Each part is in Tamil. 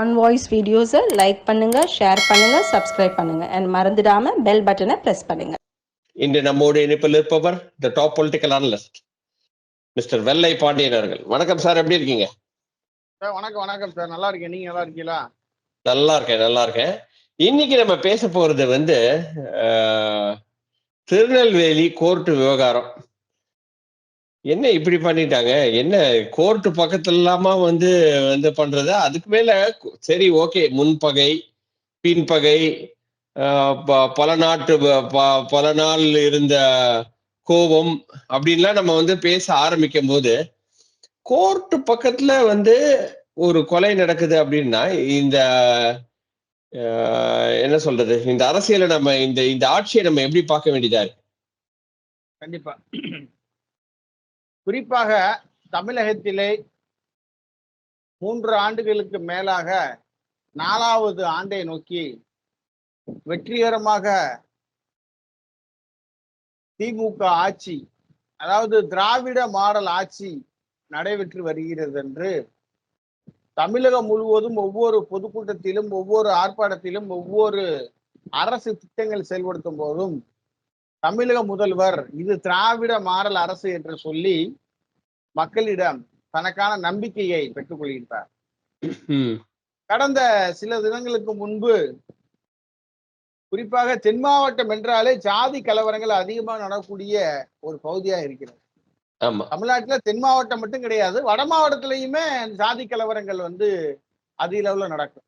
ஆன் வாய்ஸ் வீடியோஸை லைக் பண்ணுங்க ஷேர் பண்ணுங்க சப்ஸ்கிரைப் பண்ணுங்க. அண்ட் மறந்துடாம பெல் பட்டனை பிரஸ் பண்ணுங்க. இன்று நம்மோடு இணைப்பில் இருப்பவர் the top political analyst mister Vellai Pandian அவர்கள். வணக்கம் சார் எப்படி இருக்கீங்க? சார் வணக்கம் வணக்கம் சார். நல்லா இருக்கேன். நீங்க நல்லா இருக்கீங்களா? நல்லா இருக்கேன் நல்லா இருக்கேன். இன்னைக்கு நம்ம பேச போறது வந்து திருநெல்வேலி கோர்ட்டு விவகாரம். என்ன இப்படி பண்ணிட்டாங்க? என்ன கோர்ட்டு பக்கத்துல இல்லாம வந்து வந்து பண்றது? அதுக்கு மேல சரி ஓகே முன்பகை பின்பகை பல நாட்டு ப- பல நாள் இருந்த கோபம் அப்படின்லாம் நம்ம வந்து பேச ஆரம்பிக்கும் போது கோர்ட்டு பக்கத்துல வந்து ஒரு கொலை நடக்குது அப்படின்னா இந்த என்ன சொல்றது? இந்த அரசியலை நம்ம இந்த இந்த ஆட்சியை நம்ம எப்படி பார்க்க வேண்டியதா இருக்கு? கண்டிப்பா. குறிப்பாக தமிழகத்திலே மூன்று ஆண்டுகளுக்கு மேலாக நாலாவது ஆண்டை நோக்கி வெற்றிகரமாக திமுக ஆட்சி அதாவது திராவிட மாடல் ஆட்சி நடைபெற்று வருகிறது என்று தமிழகம் முழுவதும் ஒவ்வொரு பொதுக்கூட்டத்திலும் ஒவ்வொரு ஆர்ப்பாட்டத்திலும் ஒவ்வொரு அரசு திட்டங்கள் செயல்படுத்தும் போதும் தமிழக முதல்வர் இது திராவிட மாடல் அரசு என்று சொல்லி மக்களிடம் தனக்கான நம்பிக்கையை பெற்றுக் கொள்கின்றார். கடந்த சில தினங்களுக்கு முன்பு குறிப்பாக தென் மாவட்டம் என்றாலே ஜாதி கலவரங்கள் அதிகமாக நடக்கக்கூடிய ஒரு பகுதியா இருக்கிறது. தமிழ்நாட்டுல தென் மாவட்டம் மட்டும் கிடையாது வட மாவட்டத்திலயுமே ஜாதி கலவரங்கள் வந்து அதிக அளவுல நடக்கும்.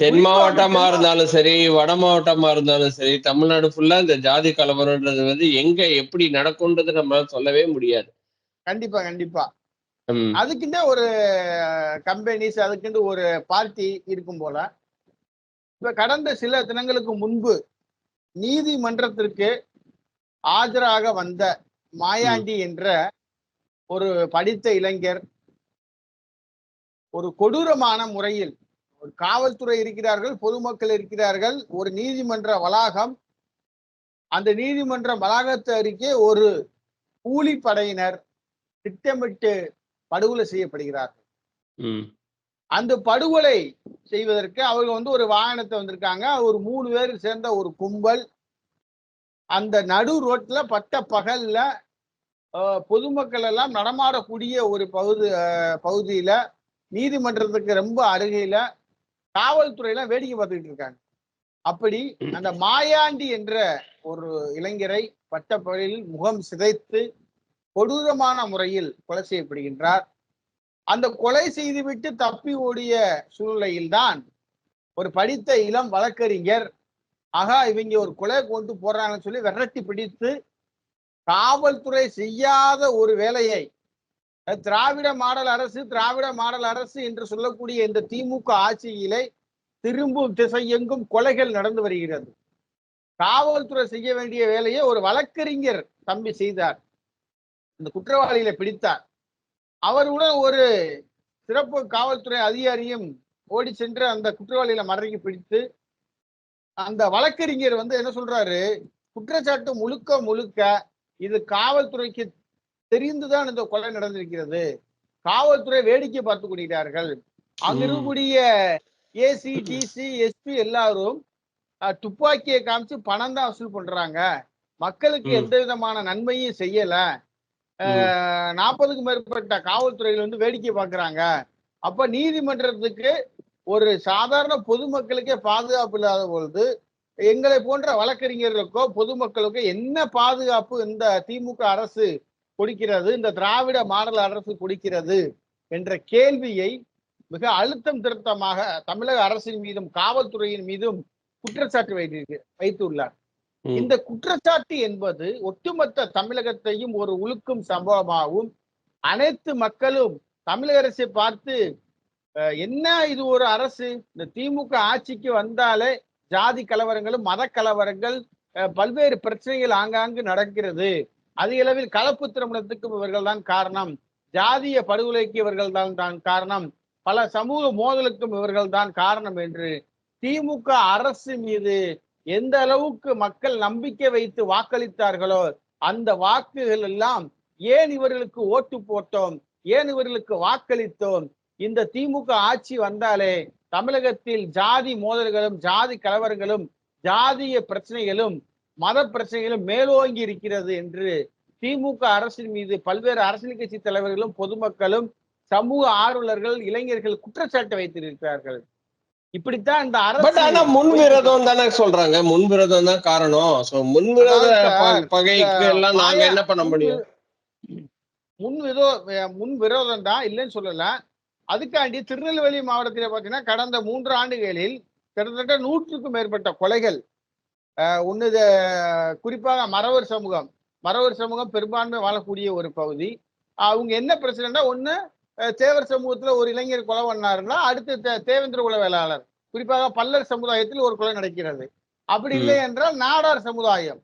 தென் மாவட்டமா இருந்தாலும் சரி வட மாவட்டமா இருந்தாலும் சரி தமிழ்நாடு ஃபுல்லா இந்த ஜாதி கலவரம்ன்றது வந்து எங்க எப்படி நடக்கும்ன்றது நம்மளால சொல்லவே முடியாது. கண்டிப்பா கண்டிப்பா. ம், அதுக்குண்டே ஒரு கம்பெனிஸ் அதுக்குண்டு ஒரு பார்ட்டி இருக்கும் போல இப்ப கடந்த சில தினங்களுக்கு முன்பு நீதிமன்றத்திற்கு ஆஜராக வந்த மாயாண்டி என்ற ஒரு படித்த இளைஞர் ஒரு கொடூரமான முறையில் காவல்துறை இருக்கிறார்கள் பொதுமக்கள் இருக்கிறார்கள் ஒரு நீதிமன்ற வளாகம். அந்த நீதிமன்ற வளாகத்தை அருகே ஒரு கூலிப்படையினர் திட்டமிட்டு படுகொலை செய்யப்படுகிறார்கள். அந்த படுகொலை செய்வதற்கு அவர்கள் வந்து ஒரு வாகனத்தை வந்திருக்காங்க. ஒரு மூணு பேர் சேர்ந்த ஒரு கும்பல். அந்த நடு ரோட்ல பட்ட பகல்ல பொதுமக்கள் எல்லாம் நடமாடக்கூடிய ஒரு பகுதி பகுதியில நீதிமன்றத்துக்கு ரொம்ப அருகில காவல்துறையெல்லாம் வேடிக்கை பார்த்துக்கிட்டு இருக்காங்க. அப்படி அந்த மாயாண்டி என்ற ஒரு இளைஞரை பட்டப்பகலில் முகம் சிதைத்து கொடூரமான முறையில் கொலை செய்யப்படுகின்றார். அந்த கொலை செய்துவிட்டு தப்பி ஓடிய சூழ்நிலையில்தான் ஒரு படித்த இளம் வழக்கறிஞர் ஆகா இவங்க ஒரு கொலை கொண்டு போறாங்கன்னு சொல்லி விரட்டி பிடித்து காவல்துறை செய்யாத ஒரு வேலையை திராவிட மாடல் அரசு திராவிட மாடல் அரசு என்று சொல்லக்கூடிய இந்த திமுக ஆட்சியிலே திரும்பும் திசையெங்கும் கொலைகள் நடந்து வருகிறது. காவல்துறை செய்ய வேண்டிய வேலையை ஒரு வழக்கறிஞர் தம்பி செய்தார். இந்த குற்றவாளிகளை பிடித்தார். அவருடன் ஒரு சிறப்பு காவல்துறை அதிகாரியும் ஓடி சென்று அந்த குற்றவாளிகளை மறைக்கு பிடித்து அந்த வழக்கறிஞர் வந்து என்ன சொல்றாரு? குற்றச்சாட்டு முழுக்க முழுக்க இது காவல்துறைக்கு தெரிந்துதான் இந்த கொலை நடந்திருக்கிறது. காவல்துறை வேடிக்கை பார்த்து கொண்டிருக்கிறார்கள் அங்க. இருக்கக்கூடிய ஏசி டிசி எஸ்பி எல்லாரும் துப்பாக்கியை காமிச்சு பணம் தான் வசூல் பண்றாங்க. மக்களுக்கு. எந்த விதமான நன்மையும் செய்யல. நாற்பதுக்கும் மேற்பட்ட காவல்துறைகள் வந்து வேடிக்கை பார்க்கறாங்க. அப்ப நீதிமன்றத்துக்கு ஒரு சாதாரண பொதுமக்களுக்கே பாதுகாப்பு இல்லாத பொழுது எங்களை போன்ற வழக்கறிஞர்களுக்கோ பொதுமக்களுக்கோ என்ன பாதுகாப்பு இந்த திமுக அரசு கொடுக்கிறது இந்த திராவிட மாடல் அரசு கொடுக்கிறது என்ற கேள்வியை மிக அழுத்தம் திருத்தமாக தமிழக அரசின் மீதும் காவல்துறையின் மீதும் குற்றச்சாட்டு வைத்து வைத்துள்ளார். இந்த குற்றச்சாட்டு என்பது ஒட்டுமொத்த தமிழகத்தையும் ஒரு உழுக்கும் சம்பவமாகவும் அனைத்து மக்களும் தமிழக அரசை பார்த்து என்ன இது ஒரு அரசு? இந்த திமுக ஆட்சிக்கு வந்தாலே ஜாதி கலவரங்களும் மத கலவரங்கள் பல்வேறு பிரச்சனைகள் ஆங்காங்கு நடக்கிறது. அதிக அளவில் கலப்பு திருமணத்துக்கும் இவர்கள் தான் காரணம். ஜாதிய படுகொலைக்கு இவர்கள் தான் தான் காரணம். பல சமூக மோதலுக்கும் இவர்கள் தான் காரணம் என்று திமுக அரசு மீது எந்த அளவுக்கு மக்கள் நம்பிக்கை வைத்து வாக்களித்தார்களோ அந்த வாக்குகள் எல்லாம் ஏன் இவர்களுக்கு ஓட்டு போட்டோம்? ஏன் இவர்களுக்கு வாக்களித்தோம்? இந்த திமுக ஆட்சி வந்தாலே தமிழகத்தில் ஜாதி மோதல்களும் ஜாதி கலவரங்களும் ஜாதிய பிரச்சனைகளும் மத பிரச்சனைகளும் மேலோங்கி இருக்கிறது என்று திமுக அரசின் மீது பல்வேறு அரசியல் கட்சி தலைவர்களும் பொதுமக்களும் சமூக ஆர்வலர்கள் இளைஞர்கள் குற்றச்சாட்டு வைத்திருக்கிறார்கள். இப்படித்தான் இந்த பட் ஆனா அரசு முன்விரோதம் தானே சொல்றாங்க. முன்விரோதம் தான் காரணம். சோ முன்விரோத பகைக்கு எல்லாம் நாங்க என்ன பண்ண முடியும்? முன் விரோ முன் விரோதம் தான் இல்லைன்னு சொல்லல. அதுக்காண்டி திருநெல்வேலி மாவட்டத்தில் பார்த்தீங்கன்னா கடந்த மூன்று ஆண்டுகளில் கிட்டத்தட்ட நூற்றுக்கும் மேற்பட்ட கொலைகள் இது, குறிப்பாக மறவர் சமூகம். மறவர் சமூகம் பெரும்பான்மை வாழக்கூடிய ஒரு பகுதி. அவங்க என்ன பிரச்சனைனா அஹ், தேவர் சமூகத்துல ஒரு இளைஞர் கொலை பண்ணாருன்னா அடுத்து தே- தேவேந்திர வேளாளர் குறிப்பாக பல்லர் சமுதாயத்தில் ஒரு கொலை நடக்கிறது. அப்படி. இல்லை என்றால் நாடார் சமுதாயம்.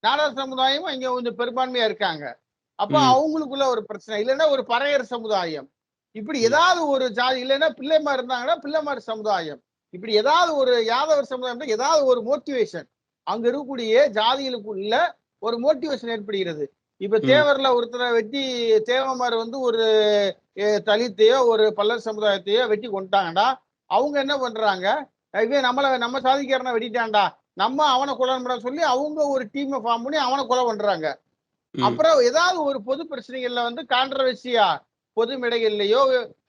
நாடார் சமுதாயம் இங்க கொஞ்சம் பெரும்பான்மையா இருக்காங்க. அப்ப. அவங்களுக்குள்ள ஒரு பிரச்சனை. இல்லைன்னா ஒரு பறையர் சமுதாயம். இப்படி ஏதாவது ஒரு ஜாதி இல்லைன்னா பிள்ளைமார் இருந்தாங்கன்னா பிள்ளைமார் சமுதாயம். இப்படி ஏதாவது ஒரு யாதவர் சமுதாயம் ஏதாவது ஒரு மோட்டிவேஷன் அங்க இருக்கக்கூடிய ஜாதிகளுக்குள்ள ஒரு மோட்டிவேஷன் ஏற்படுகிறது இப்ப. தேவர்ல ஒருத்தரை வெட்டி தேவமார் வந்து ஒரு தலித்தையோ ஒரு பல்லர் சமுதாயத்தையோ வெட்டி கொண்டாங்கடா அவங்க என்ன பண்றாங்க இவன் நம்மள நம்ம சாதிக்காரனை வெட்டிட்டான்டா நம்ம அவனை கொலை பண்ண சொல்லி அவங்க ஒரு டீமை ஃபார்ம் பண்ணி அவனை கொலை பண்றாங்க. அப்புறம் ஏதாவது ஒரு பொது பிரச்சனைகள்ல வந்து கான்ட்ரவர்சியா பொது மேடைகள்லயோ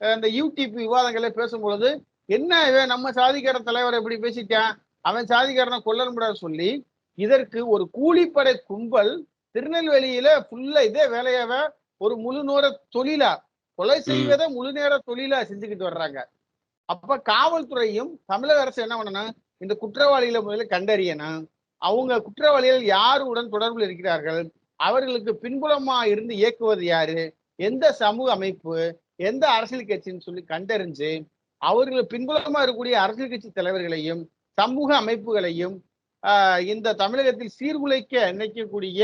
இந்த யூடிபி விவாதங்களை பேசும்பொழுது என்ன இவன் நம்ம சாதிக்கார தலைவர் இப்படி பேசிட்டான் அவன் சாதிக்காரனை கொல்லணும்டா சொல்லி இதற்கு ஒரு கூலிப்படை கும்பல் திருநெல்வேலியில ஃபுல்லா இதே வேலையாவ ஒரு முழு நேர தொழிலா கொலை செய்வதை முழு நேர தொழிலா செஞ்சுக்கிட்டு வர்றாங்க. அப்ப காவல்துறையும் தமிழக அரசு என்ன பண்ணணும்? இந்த குற்றவாளிகளை முதல்ல கண்டறியணும். அவங்க குற்றவாளிகள் யாருடன் தொடர்பில் இருக்கிறார்கள்? அவர்களுக்கு பின்புலமா இருந்து இயக்குவது யாரு? எந்த சமூக அமைப்பு? எந்த அரசியல் கட்சின்னு சொல்லி கண்டறிஞ்சு அவர்கள் பின்புலமா இருக்கக்கூடிய அரசியல் கட்சி தலைவர்களையும் சமூக அமைப்புகளையும் இந்த தமிழகத்தில் சீர்குலைக்க நினைக்கக்கூடிய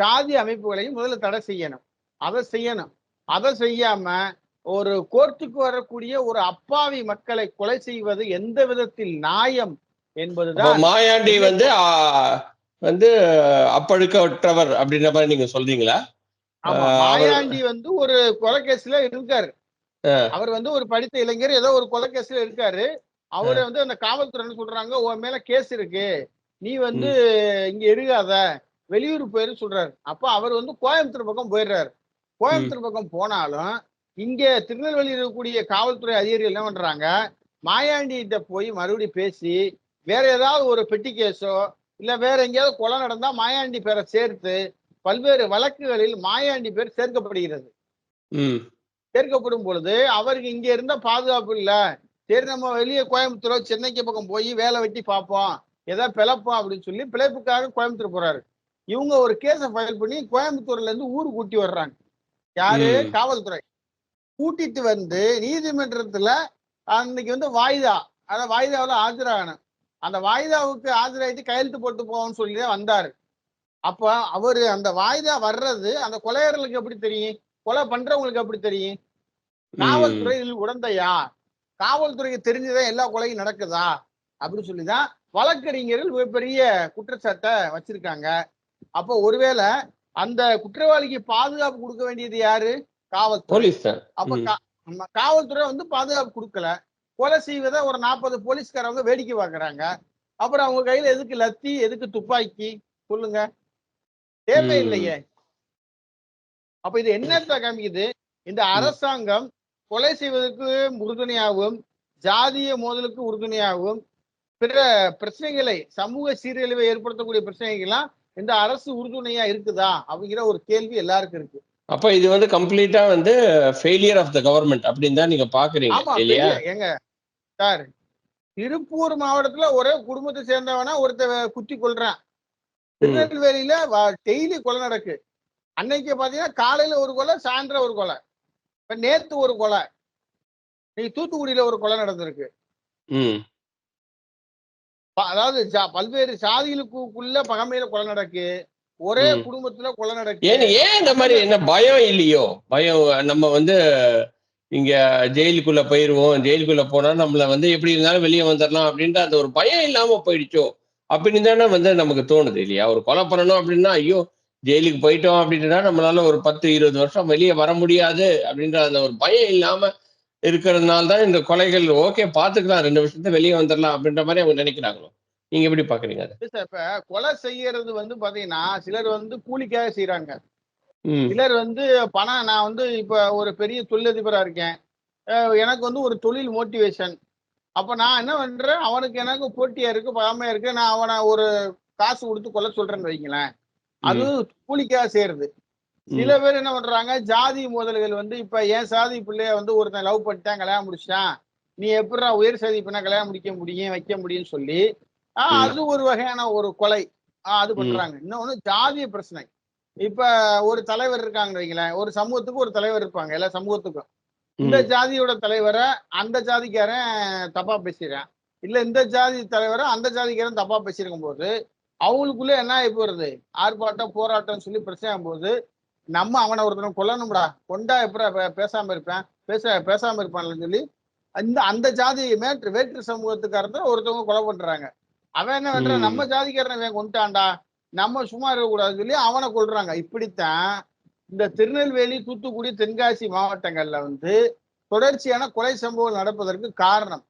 ஜாதி அமைப்புகளையும் முதல்ல தடை செய்யணும். அதை செய்யணும். அதை செய்யாம ஒரு கோர்ட்டுக்கு வரக்கூடிய ஒரு அப்பாவி மக்களை கொலை செய்வது எந்த விதத்தில் நியாயம் என்பதுதான் மாயாண்டி வந்து வந்து அப்பழுக்கற்றவர் அப்படின்ற மாதிரி நீங்க சொல்றீங்களா? மாயாண்டி வந்து ஒரு கொலைகேஸ்ல இருக்காரு. அவர் வந்து ஒரு படித்த இளைஞர் ஏதோ ஒரு கொலைகேஸ்ல இருக்காரு. அவரை வந்து அந்த காவல்துறை சொல்றாங்க? உன் மேல கேஸ் இருக்கு. நீ வந்து இங்க இருக்காத வெளியூர் போயிரு சொல்றாரு. அப்ப அவர் வந்து கோயம்புத்தூர் பக்கம் போயிடுறாரு கோயம்புத்தூர் பக்கம் போனாலும் இங்க திருநெல்வேலியில் இருக்கக்கூடிய காவல்துறை அதிகாரிகள் என்ன பண்றாங்க? மாயாண்டி கிட்ட போய் மறுபடியும் பேசி வேற ஏதாவது ஒரு பெட்டி கேஸோ இல்ல வேற எங்கேயாவது கொலை நடந்தா மாயாண்டி பேரை சேர்த்து பல்வேறு வழக்குகளில் மாயாண்டி பேர் சேர்க்கப்படுகிறது. சேர்க்கப்படும் பொழுது அவருக்கு இங்க இருந்த பாதுகாப்பு இல்ல. சரி நம்ம வெளியே கோயம்புத்தூரோ சென்னைக்கு பக்கம் போய் வேலை வெட்டி பார்ப்போம் ஏதாவது பிழைப்போம் அப்படின்னு சொல்லி பிழைப்புக்காக கோயம்புத்தூர் போறாரு. இவங்க ஒரு கேஸை ஃபைல் பண்ணி கோயம்புத்தூர்ல இருந்து ஊரு கூட்டி வர்றாங்க. யாரு. காவல்துறை. கூட்டிட்டு வந்து நீதிமன்றத்துல அன்னைக்கு வந்து வாய்தா. அதான் வாய்தாவில் ஆஜராகணும். அந்த வாய்தாவுக்கு ஆஜராயிட்டு கையெழுத்து போட்டு போவோம்னு சொல்லி தான் வந்தாரு. அப்ப அவரு அந்த வாய்தா வர்றது அந்த கொலையாளர்களுக்கு எப்படி தெரியும்? கொலை பண்றவங்களுக்கு எப்படி தெரியும்? காவல்துறையில் உடந்தையா? காவல்துறைக்கு தெரிஞ்சுதான் எல்லா கொலையும் நடக்குதா? அப்படின்னு சொல்லிதான் வழக்கறிஞர்கள் மிகப்பெரிய குற்றச்சாட்டை வச்சிருக்காங்க. அப்போ ஒருவேளை அந்த குற்றவாளிக்கு பாதுகாப்பு கொடுக்க வேண்டியது யாரு? காவல்துறை. அப்ப காவல்துறை வந்து பாதுகாப்பு கொடுக்கல. கொலை செய்வதை ஒரு நாற்பது போலீஸ்காரவங்க வேடிக்கை பார்க்கறாங்க அப்புறம் அவங்க கையில எதுக்கு லத்தி எதுக்கு துப்பாக்கி? சொல்லுங்க. தேவையில்லையே. அப்ப இது என்னத்த காமிக்குது? இந்த அரசாங்கம் கொலை செய்வதற்கு உறுதுணையாகவும் ஜாதிய மோதலுக்கு உறுதுணையாகவும் பிற பிரச்சனைகளை சமூக சீரழிவை ஏற்படுத்தக்கூடிய பிரச்சனைகள்லாம் இந்த அரசு உறுதுணையா இருக்குதா அப்படிங்கிற ஒரு கேள்வி எல்லாருக்கும் இருக்கு. அப்ப இது வந்து கம்ப்ளீட்டா வந்து ஃபெயிலியர் ஆஃப் த கவர்மெண்ட் அப்படின்னு தான் நீங்க பாக்குறீங்க இல்லையா? ஏங்க சார் திருப்பூர் மாவட்டத்துல ஒரே குடும்பத்தை சேர்ந்தவனா ஒருத்த குத்தி கொள்றான் திருநெல்வேலியில டெய்லி கொலை நடக்கு. அன்னைக்கு பாத்தீங்கன்னா காலையில ஒரு கொலை சாயந்தரம் ஒரு கொலை. இப்ப நேத்து ஒரு கொலை. நீ தூத்துக்குடியில ஒரு கொலை நடந்திருக்கு. அதாவது பல்வேறு சாதிகளுக்குள்ள பகமையில கொலை நடக்கு. ஒரே. குடும்பத்துல கொலை நடக்கு. ஏன் ஏன் இந்த மாதிரி என்ன பயம் இல்லையோ? பயம் நம்ம வந்து இங்க ஜெயிலுக்குள்ள போயிருவோம். ஜெயிலுக்குள்ள போனா நம்மள வந்து எப்படி இருந்தாலும் வெளியே வந்துடலாம் அப்படின்ற அந்த ஒரு பயம் இல்லாம போயிடுச்சோ? அப்படின்னு தானே வந்து நமக்கு தோணுது இல்லையா? ஒரு கொலை பண்ணணும் அப்படின்னா ஐயோ ஜெயிலுக்கு போயிட்டோம் அப்படின்னா நம்மளால ஒரு பத்து இருபது வருஷம் வெளியே வர முடியாது அப்படின்ற அந்த ஒரு பயம் இல்லாம இருக்கிறதுனால தான் இந்த கொலைகள் ஓகே பாத்துக்கலாம் ரெண்டு வருஷத்துல வெளியே வந்துடலாம் அப்படின்ற மாதிரி அவங்க நினைக்கிறாங்களோ? நீங்க எப்படி பாக்குறீங்க சார், இப்ப கொலை செய்யறது வந்து பாத்தீங்கன்னா சிலர் வந்து கூலிக்காக செய்யறாங்க சிலர் வந்து பணம் நான் வந்து இப்ப ஒரு பெரிய தொழிலதிபரா இருக்கேன். எனக்கு வந்து ஒரு தொழில் மோட்டிவேஷன் அப்ப நான் என்ன பண்றேன்? அவனுக்கு எனக்கு போட்டியா இருக்கு பகாமையா இருக்கு. நான் அவனை ஒரு காசு கொடுத்து கொல்ல சொல்றேன்னு வைங்களேன். அது கூலிக்காக செய்யறது ம், சில பேர் என்ன பண்றாங்க ஜாதி மோதல்கள் வந்து இப்ப என் சாதி பிள்ளைய வந்து ஒருத்தன் லவ் பண்ணிட்டான் கல்யாணம் முடிச்சிட்டான். நீ எப்படிடா உயர் சாதி பண்ண கல்யாணம் முடிக்க முடியும் வைக்க முடியும்னு சொல்லி. அது ஒரு வகையான ஒரு கொலை. அது. பண்றாங்க. இன்னொன்னு ஜாதிய பிரச்சனை. இப்ப ஒரு தலைவர் இருக்காங்கன்னு வைங்களேன் ஒரு சமூகத்துக்கு ஒரு தலைவர் இருப்பாங்க எல்லா சமூகத்துக்கும். இந்த ஜாதியோட தலைவரை அந்த ஜாதிக்காரன் தப்பா பேசிடுறான் இல்ல இந்த ஜாதி தலைவரை அந்த ஜாதிக்காரன் தப்பா பேசியிருக்கும் போது அவங்களுக்குள்ள என்ன ஆகி போறது? ஆர்ப்பாட்டம் போராட்டம் சொல்லி பிரச்சனை ஆகும்போது நம்ம அவனை ஒருத்தனை கொல்லணும்டா. கொண்டா எப்படா பே- பேசாம இருப்பேன்? பேச பேசாம இருப்பான்லன்னு சொல்லி அந்த அந்த ஜாதி மேற்று வேற்று சமூகத்துக்காரத்தை ஒருத்தவங்க கொலை பண்றாங்க. அவன் என்ன பண்றான்? ம். நம்ம ஜாதிக்காரனை கொண்டுட்டான்டா நம்ம சும்மா இருக்கக்கூடாதுன்னு சொல்லி அவனை கொல்றாங்க. இப்படித்தான் இந்த திருநெல்வேலி தூத்துக்குடி தென்காசி மாவட்டங்கள்ல வந்து தொடர்ச்சியான கொலை சம்பவம் நடப்பதற்கு காரணம்.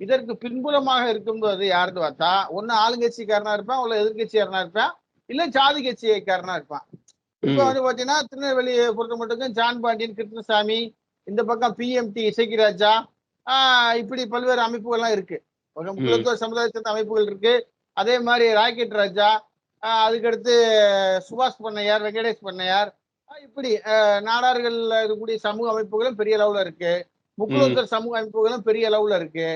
இதற்கு பின்புலமாக இருக்கும்போது யாருன்னு பார்த்தா ஒண்ணு ஆளுங்கட்சிக்காரனா இருப்பான் இல்ல எதிர்கட்சிக்காரனா இருப்பான் இல்ல ஜாதி கட்சிக்காரனா இருப்பான். இப்ப வந்து பாத்தீங்கன்னா திருநெல்வேலியை பொறுத்த மட்டுக்கும் ஜான் பாண்டியன் கிருஷ்ணசாமி இந்த பக்கம் பிஎம்டி இசைக்கிராஜா ஆஹ் இப்படி பல்வேறு அமைப்புகள்லாம் இருக்கு. ஒரு முக்கியத்துவ சமுதாயத்தை சேர்ந்த அமைப்புகள் இருக்கு. அதே மாதிரி ராக்கெட் ராஜா அதுக்கடுத்து சுபாஷ் பண்ணையார் வெங்கடேஷ் பண்ணையார் இப்படி ஆஹ் நாடார்கள்ல இருக்கக்கூடிய சமூக அமைப்புகளும் பெரிய அளவுல இருக்கு. முக்குலத்தர் சமூக அமைப்புகளும் பெரிய அளவுல இருக்கு.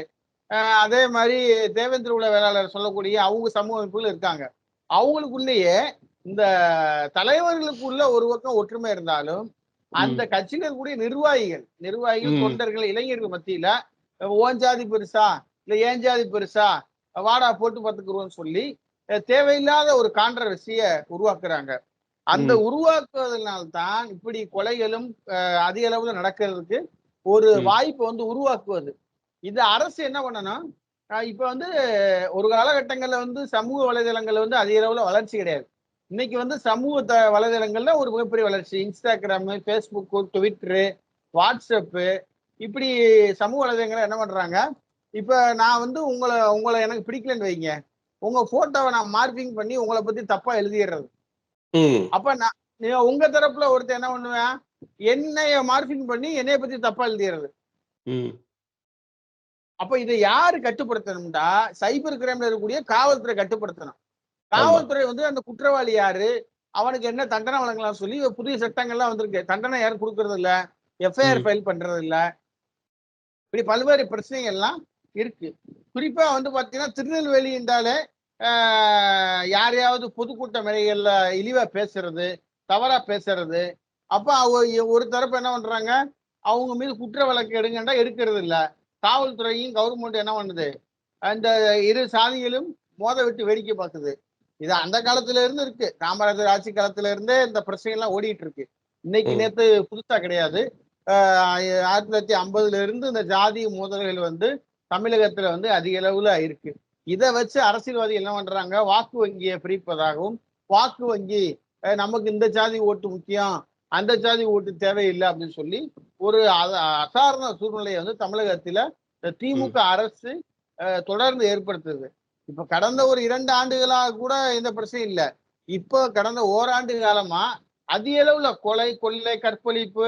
அதே மாதிரி தேவேந்திர உல வேளாளர் சொல்லக்கூடிய அவங்க சமூக அமைப்புகள் இருக்காங்க அவங்களுக்குள்ளேயே இந்த தலைவர்களுக்குள்ள ஒரு பக்கம் ஒற்றுமை இருந்தாலும் அந்த கட்சியில இருக்கக்கூடிய நிர்வாகிகள் நிர்வாகிகள். தொண்டர்கள் இளைஞர்கள் மத்தியில ஓன் ஜாதி பெருசா இல்ல ஏன் ஜாதி பெருசா வாடா போட்டு பார்த்துக்குருவோம்னு சொல்லி தேவையில்லாத ஒரு கான்ட்ரவர்சிய உருவாக்குறாங்க அந்த. உருவாக்குவதனால்தான் இப்படி கொலைகளும் அதிக அளவுல நடக்கிறதுக்கு ஒரு. வாய்ப்பை வந்து உருவாக்குவது இது அரசு என்ன பண்ணணும் அஹ், இப்ப வந்து ஒரு காலகட்டங்கள்ல வந்து சமூக வலைதளங்கள்ல வந்து அதிக அளவுல வளர்ச்சி கிடையாது. இன்னைக்கு வந்து சமூக வலைதளங்கள்ல ஒரு மிகப்பெரிய வளர்ச்சி. இன்ஸ்டாகிராம் ஃபேஸ்புக்கு ட்விட்டரு வாட்ஸ்அப்பு இப்படி சமூக வலைதளங்களை என்ன பண்றாங்க? இப்ப நான் வந்து உங்களை உங்களை எனக்கு பிடிக்கலன்னு வைங்க. உங்க போட்டோவை நான் மார்க்கிங் பண்ணி உங்களை பத்தி தப்பா எழுதிடுறது. அப்ப நான் உங்க தரப்புல ஒருத்தர் என்ன பண்ணுவேன்? என்னைய மார்க்கிங் பண்ணி என்னைய பத்தி தப்பா எழுதிடுறது. அப்ப இதை யாரு கட்டுப்படுத்தணும்டா? சைபர் கிரைம்ல இருக்கக்கூடிய காவல்துறை கட்டுப்படுத்தணும். காவல்துறை வந்து அந்த குற்றவாளி யாரு? அவனுக்கு என்ன தண்டனை வழங்கலாம் சொல்லி புதிய சட்டங்கள்லாம் வந்திருக்கு. தண்டனை யாரும் கொடுக்கறது இல்ல எஃப்ஐஆர். ஃபைல் பண்றது இல்ல இப்படி பல்வேறு பிரச்சனைகள் எல்லாம் இருக்கு. குறிப்பா வந்து பாத்தீங்கன்னா திருநெல்வேலி என்றாலே யாரையாவது பொதுக்கூட்ட மேடைகள்ல இழிவா பேசுறது தவறா பேசுறது அப்ப அவ- ஒரு தரப்பு என்ன பண்றாங்க? அவங்க மீது குற்ற வழக்கு எடுங்கண்டா எடுக்கிறது இல்ல காவல்துறையும் கவர்மெண்ட் என்ன பண்ணுது? அந்த இரு சாதிகளும் மோத விட்டு வேடிக்கை பார்க்குது. இது அந்த காலத்துல இருந்து இருக்கு. காமராஜர் ஆட்சி காலத்துல இருந்தே இந்த பிரச்சனை எல்லாம் ஓடிட்டு இருக்கு. இன்னைக்கு. நேத்து புதுசா கிடையாது. ஆஹ் ஆயிரத்தி தொள்ளாயிரத்தி ஐம்பதுல இருந்து இந்த ஜாதி மோதல்கள் வந்து தமிழகத்துல வந்து அதிக அளவுல இருக்கு. இதை வச்சு அரசியல்வாதி என்ன பண்றாங்க? வாக்கு வங்கியை பிரிப்பதாகவும் வாக்கு வங்கி நமக்கு இந்த ஜாதி ஓட்டு முக்கியம் அந்த ஜாதி ஓட்டு தேவையில்லை அப்படின்னு சொல்லி ஒரு அ- அசாதாரண சூழ்நிலையை வந்து தமிழகத்துல இந்த திமுக அரசு தொடர்ந்து ஏற்படுத்துது. இப்ப கடந்த ஒரு இரண்டு ஆண்டுகளாக கூட இந்த பிரச்சனை இல்ல. இப்போ கடந்த ஓராண்டு காலமா அதிக அளவுல கொலை கொள்ளை கற்பழிப்பு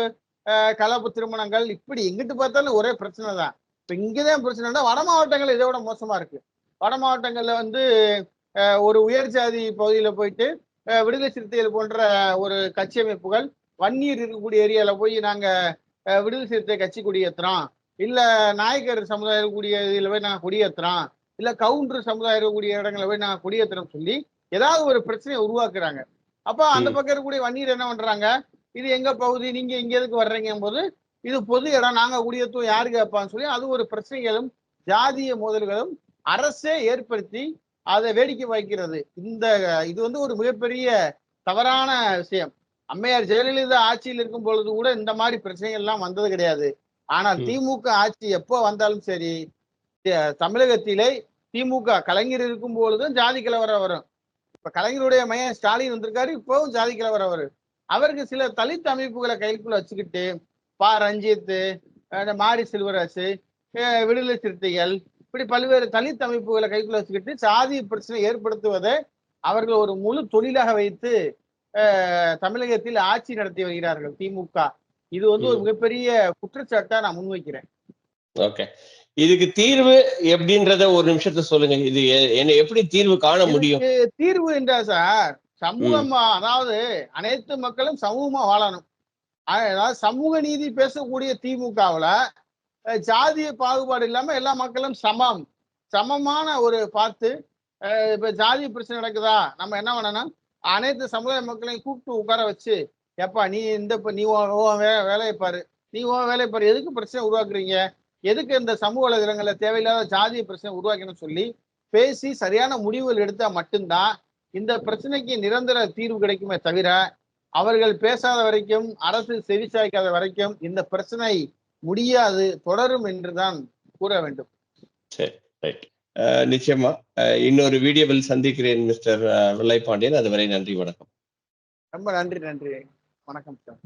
கலப்பு திருமணங்கள் இப்படி எங்கிட்டு பார்த்தாலும் ஒரே பிரச்சனை தான். இப்ப இங்கதான் பிரச்சனைனா வட மாவட்டங்கள் இதை விட மோசமா இருக்கு. வட மாவட்டங்கள்ல வந்து ஒரு உயர் ஜாதி பகுதியில போயிட்டு விடுதலை சிறுத்தைகள் போன்ற ஒரு கட்சி அமைப்புகள் வன்னியர் இருக்கக்கூடிய ஏரியால போய் நாங்க அஹ், விடுதலை சிறுத்தை கட்சி கொடியேத்துறோம் இல்ல நாயக்கர் சமுதாயம் இருக்கக்கூடிய இதுல போய் நாங்க கொடியேத்துறோம். இல்ல கவுண்டர் சமுதாயம் இருக்கக்கூடிய இடங்களை போய் நாங்க கொடியேத்துறோம் சொல்லி ஏதாவது ஒரு பிரச்சனையை உருவாக்குறாங்க. அப்ப அந்த. பக்கம் இருக்கக்கூடிய வன்னியர் என்ன பண்றாங்க? இது எங்க பகுதி? நீங்க இங்க எதுக்கு வர்றீங்க போது இது பொது இடம். நாங்க குடியேற்றுவோம் யாரு கேட்பான்னு சொல்லி அது ஒரு பிரச்சனைகளும் ஜாதிய மோதல்களும் அரசே ஏற்படுத்தி அதை வேடிக்கை வைக்கிறது இந்த இது வந்து ஒரு மிகப்பெரிய தவறான விஷயம். அம்மையார் ஜெயலலிதா ஆட்சியில் இருக்கும் பொழுது கூட இந்த மாதிரி பிரச்சனைகள் எல்லாம் வந்தது கிடையாது. ஆனால். திமுக ஆட்சி எப்போ வந்தாலும் சரி தமிழகத்திலே திமுக கலைஞர் இருக்கும் பொழுதும் ஜாதி கலவரம் வரும். இப்ப கலைஞருடைய மையன் ஸ்டாலின் வந்திருக்காரு இப்பவும் ஜாதி கலவரம் வரும். அவருக்கு சில தலித் அமைப்புகளை கைக்குள்ள வச்சுக்கிட்டு பா. ரஞ்சித் மாரி செல்வராசு விடுதலை சிறுத்தைகள் இப்படி பல்வேறு தலித் அமைப்புகளை கைக்குள்ள வச்சுக்கிட்டு சாதி பிரச்சனை ஏற்படுத்துவதை அவர்கள் ஒரு முழு தொழிலாக வைத்து தமிழகத்தில் ஆட்சி நடத்தி வருகிறார்கள் திமுக. இது வந்து ஒரு. மிகப்பெரிய குற்றச்சாட்டா நான் முன்வைக்கிறேன். ஓகே. இதுக்கு தீர்வு எப்படின்றத ஒரு நிமிஷத்தை சொல்லுங்க. இது என்ன எப்படி தீர்வு காண முடியும்? தீர்வு என்றா சார்? சமூகமா அதாவது அனைத்து மக்களும் சமூகமா வாழணும். அதாவது சமூக நீதி பேசக்கூடிய திமுகவுல ஜாதிய பாகுபாடு இல்லாம எல்லா மக்களும் சமம். சமமான ஒரு பார்த்து இப்ப ஜாதி பிரச்சனை நடக்குதா? நம்ம என்ன பண்ணணும்? அனைத்து சமுதாய மக்களையும் கூப்பிட்டு உட்கார வச்சு எப்பா நீ இந்த நீ வே- வேலையை பாரு. நீ உன் வேலையை பாரு. எதுக்கு பிரச்சனை உருவாக்குறீங்க? எதுக்கு இந்த சமூக வலைதளங்களில் தேவையில்லாத ஜாதிய பிரச்சனை உருவாக்கணும்னு சொல்லி பேசி சரியான முடிவுகள் எடுத்தா மட்டும்தான் இந்த பிரச்சனைக்கு நிரந்தர தீர்வு கிடைக்குமே தவிர அவர்கள் பேசாத வரைக்கும் அரசு செவிசாய்க்காத வரைக்கும் இந்த பிரச்சனை முடியாது தொடரும் என்றுதான் கூற வேண்டும். ரைட். நிச்சயமா. இன்னொரு வீடியோவில் சந்திக்கிறேன் மிஸ்டர் வெள்ளைப்பாண்டியன். அதுவரை நன்றி வணக்கம். ரொம்ப நன்றி நன்றி. வணக்கம் சார்